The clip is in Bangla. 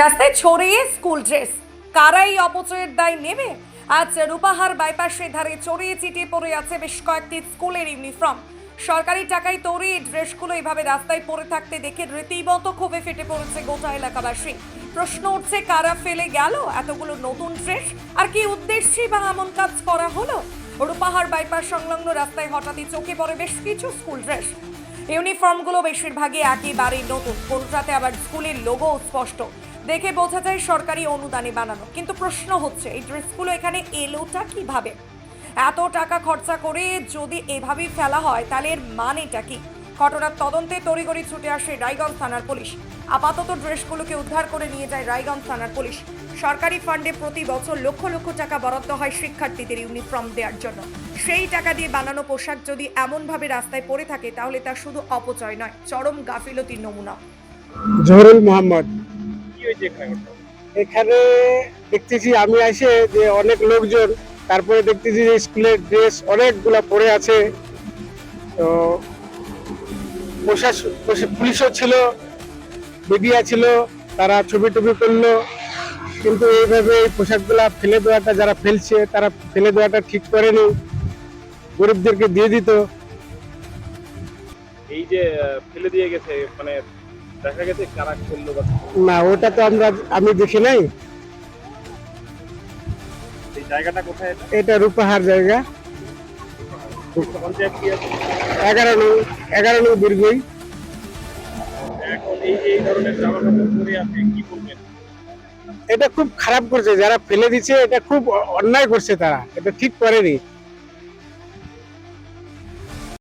রাস্তায় ছড়িয়ে স্কুল ড্রেস। কারা এই অপচয়ের দায় নেবে আজ রূপাহার বাইপাসের ধারে ছড়িয়ে চিটিয়ে পড়ে আছে বেশ কয়েকটি স্কুলের ইউনিফর্ম। সরকারি টাকায় তৈরি এই ড্রেসগুলো এইভাবে রাস্তায় পড়ে থাকতে দেখে রীতিমতো ক্ষোভে ফেটে পড়েছে গোটা এলাকাবাসী। প্রশ্ন উঠছে, কারা ফেলে গেল এতগুলো নতুন ড্রেস? আর কি উদ্দেশ্যে বা এমন কাজ করা হলো? রূপাহার বাইপাস সংলগ্ন রাস্তায় হঠাৎই চোখে পড়ে বেশ কিছু স্কুল ড্রেস। ইউনিফর্মগুলো বেশিরভাগই একেবারেই নতুন। কোনটাতে আবার স্কুলের লোগো স্পষ্ট? দেখে বোঝা যায় সরকারি অনুদানে বানানো। কিন্তু প্রশ্ন হচ্ছে, এই ড্রেসগুলো এখানে এলোটা কীভাবে? এত টাকা খরচা করে যদি এভাবেই ফেলা হয়, তাহলে এর মানেটা কি? ঘটনার তদন্তে তড়িগড়ি ছুটে আসে রায়গঞ্জ থানার পুলিশ। আপাতত ড্রেসগুলোকে উদ্ধার করে নিয়ে যায় রায়গঞ্জ থানার পুলিশ। সরকারি ফান্ডে প্রতি বছর লক্ষ লক্ষ টাকা বরাদ্দ হয় শিক্ষার্থীদের ইউনিফর্ম দেওয়ার জন্য। সেই টাকা দিয়ে বানানো পোশাক যদি এমনভাবে রাস্তায় পড়ে থাকে, তাহলে তা শুধু অপচয় নয়, চরম গাফিলতির নমুনা। জহরুল মোহাম্মদ। এখানে এখানে দেখতেছি আমি আসে যে অনেক লোকজন তারপরে দেখতেছি যে স্কুলের ড্রেস অনেকগুলা পরে আছে। তো প্রশাসন পুলিশও ছিল মিডিয়া ছিল তারা ছবি টবি করল কিন্তু এইভাবে এই পোশাকগুলা ফেলে দেওয়াটা যারা ফেলছে তারা ফেলে দেওয়াটা ঠিক করেনি। গরিবদেরকে দিয়ে দিত। এই যে ফেলে দিয়ে গেছে মানে দেখা গেছে কারা না ওটা তো আমরা আমি দেখি নাই। এই জায়গাটা কোথায় এটা? এটা রূপাহার জায়গা। পঞ্চায়েত কি আছে? এগারো নং এগারো নং এখন এই এই ধরনের জামা কাপড় পরে আছে কি বলবেন এটা খুব খারাপ করছে যারা ফেলে দিচ্ছে এটা খুব অন্যায় করছে তারা। এটা ঠিক করেনি।